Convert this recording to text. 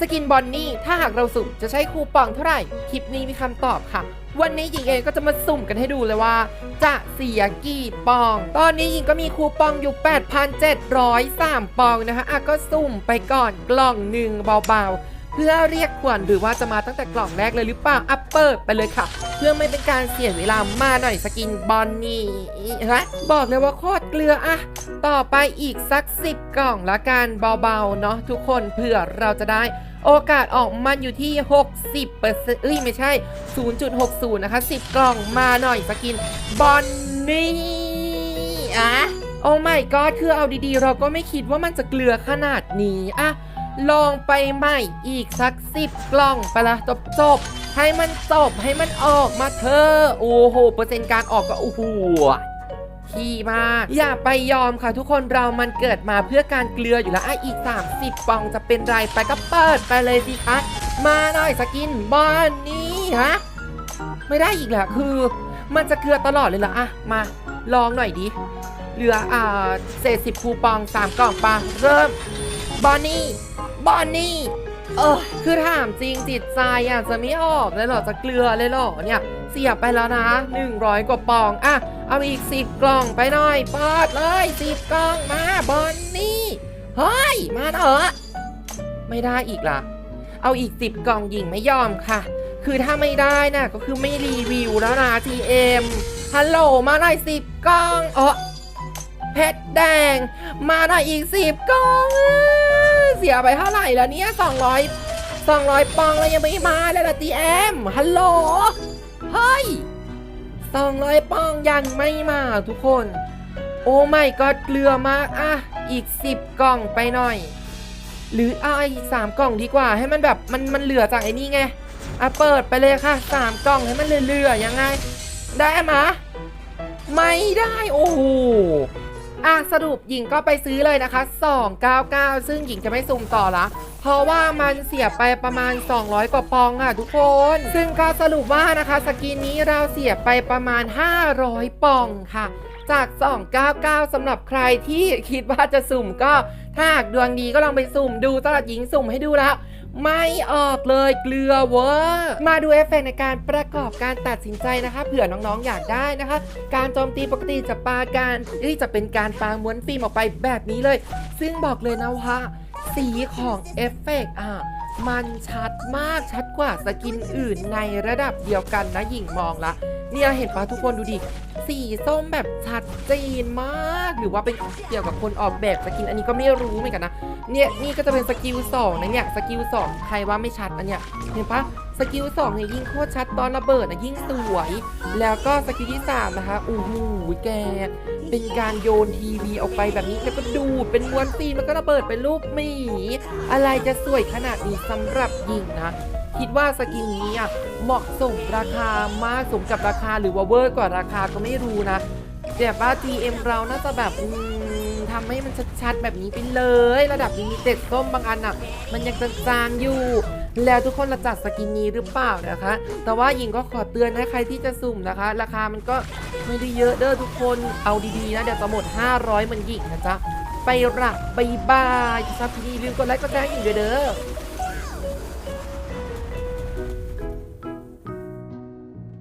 สกินบอนนี่ถ้าหากเราสุ่มจะใช้คูปองเท่าไหร่ คลิปนี้มีคำตอบค่ะ วันนี้หญิงเองก็จะมาสุ่มกันให้ดูเลยว่า จะเสียกี่ปอง ตอนนี้หญิงก็มีคูปองอยู่ 8,703 ปองนะคะอะก็สุ่มไปก่อนกล่องหนึ่งเบาๆ เพื่อเรียกขวัญหรือว่าจะมาตั้งแต่กล่องแรกเลยหรือเปล่าอัปเปิดไปเลยค่ะ เพื่อไม่เป็นการเสียเวลามาหน่อยสกินบอนนี่ฮะบอกเลยว่าโคตรเกลืออะต่อไปอีกสัก10กล่องละกันเบาๆเนาะทุกคนเผื่อเราจะได้โอกาสออกมันอยู่ที่ 60เปอร์เซ็นต์เอ้ยไม่ใช่ 0.60 นะคะ 10 กล่องมาหน่อยสกินบอนนี่อะโอ้ไม่ก็คือเอาดีๆ เราก็ไม่คิดว่ามันจะเกลือขนาดนี้อะ ลองไปใหม่อีกสัก10กล่องไปละจบจบให้มันจบให้มันออกมาเธอโอ้โหเปอร์เซ็นต์การออกก็โอ้โหขี้มากอย่าไปยอมค่ะทุกคนเรามันเกิดมาเพื่อการเกลืออยู่แล้วอะอีก 30ปองจะเป็นไรไปก็เปิดไปเลยสิคะมาหน่อยสกินบอนนี้ฮะไม่ได้อีกแหละคือ มันจะเกลือตลอดเลยเหรออะมาลองหน่อยดิเหลืออ่าเศษสิบคูปอง3กล่องปะเริ่ม บอนนี่ บอนนี่ เออ คือถามจริงจิตใจอะจะไม่ออกเลยเหรอ จะเกลือเลยเหรอเนี่ย เสียบไปแล้วนะ 100 กว่าปอง อะ เอาอีก10กล่องไปหน่อยปิดเลย10กล่องมาบอนนี่ เฮ้ย มาเถอะ ไม่ได้อีกละเอาอีก10กล่องหญิงไม่ยอมค่ะ คือถ้าไม่ได้นะก็คือไม่รีวิวแล้วนะ TM ฮัลโหลมาหน่อย10กล่องเออเพชรแดง มาหน่อยอีก10กล่อง เสียไปเท่าไหร่แล้วเนี่ย200 200ปองแล้วยังไม่มาเลยล่ะ TM ฮัลโหลเฮ้ย200ปองยังไม่มาทุกคน โอ้ไม่ก็เกลือมากอะอีก10กล่องไปหน่อย หรือเอาไอีก3กล่องดีกว่าให้มันแบบมันมันเหลือจากไอ้นี่ไงอะเปิดไปเลยค่ะ3กล่องให้มันเหลือๆยังไง ได้ไหมไม่ได้โอ้โห สรุปหญิงก็ไปซื้อเลยนะคะ 299 ซึ่งหญิงจะไม่สุ่มต่อละ เพราะว่ามันเสียไปประมาณ 200 กว่าปองค่ะทุกคน ซึ่งก็สรุปว่านะคะสกินนี้เราเสียไปประมาณ 500 ปองค่ะ จาก 299สำหรับใครที่คิดว่าจะสุ่มก็ถ้าหากดวงดีก็ลองไปสุ่มดูตลาดหญิงสุ่มให้ดูแล้ว ไม่ออกเลยเกลือเวอร์มาดูเอฟเฟกต์ในการประกอบการตัดสินใจนะคะเผื่อน้องๆอยากได้นะคะ การโจมตีปกติจะปาการเอ้ยจะเป็นการปาม้วนฟิล์มออกไปแบบนี้เลย ซึ่งบอกเลยนะว่าสีของเอฟเฟกต์อะมันชัดมากชัดกว่าสกินอื่นในระดับเดียวกันนะหญิงมองละ เนี่ยเห็นปะทุกคนดูดิ สีส้มแบบชัดเจนมาก หรือว่าเป็นเกี่ยวกับคนออกแบบสกินอันนี้ก็ไม่รู้เหมือนกันนะ เนี่ยนี่ก็จะเป็นสกิลสองนะเนี่ยสกิลสองใครว่าไม่ชัดอันเนี่ยเห็นปะสกิลสองเนี่ยยิ่งโคตรชัดตอนระเบิดนะยิ่งสวย แล้วก็สกิลที่สามนะคะโอ้โหแกเป็นการโยนทีวีออกไปแบบนี้แล้วก็ดูเป็นมวนฟิล์มแล้วก็ระเบิดเป็นรูปหมี อะไรจะสวยขนาดนี้สำหรับหญิงนะ คิดว่าสกินนี้อะเหมาะสมราคามากสมกับราคาหรือว่าเวอร์กว่าราคาก็ไม่รู้นะแต่ว่า GM เราน่าจะแบบทำให้มันชัดๆ แบบนี้ไปเลย ระดับลิมิเต็ดส้มบางอันอะมันยังจางๆอยู่แล้วทุกคนระจัดสกินนี้หรือเปล่านะคะ แต่ว่าหญิงก็ขอเตือนนะใครที่จะสุ่มนะคะ ราคามันก็ไม่ได้เยอะเด้อทุกคนเอาดีๆนะ เดี๋ยวจะหมด 500มันหญิงนะจ๊ะ ไปละบายบายชอบที่นี่ลืมกดไลค์กดแชร์ให้หญิงด้วยเด้อ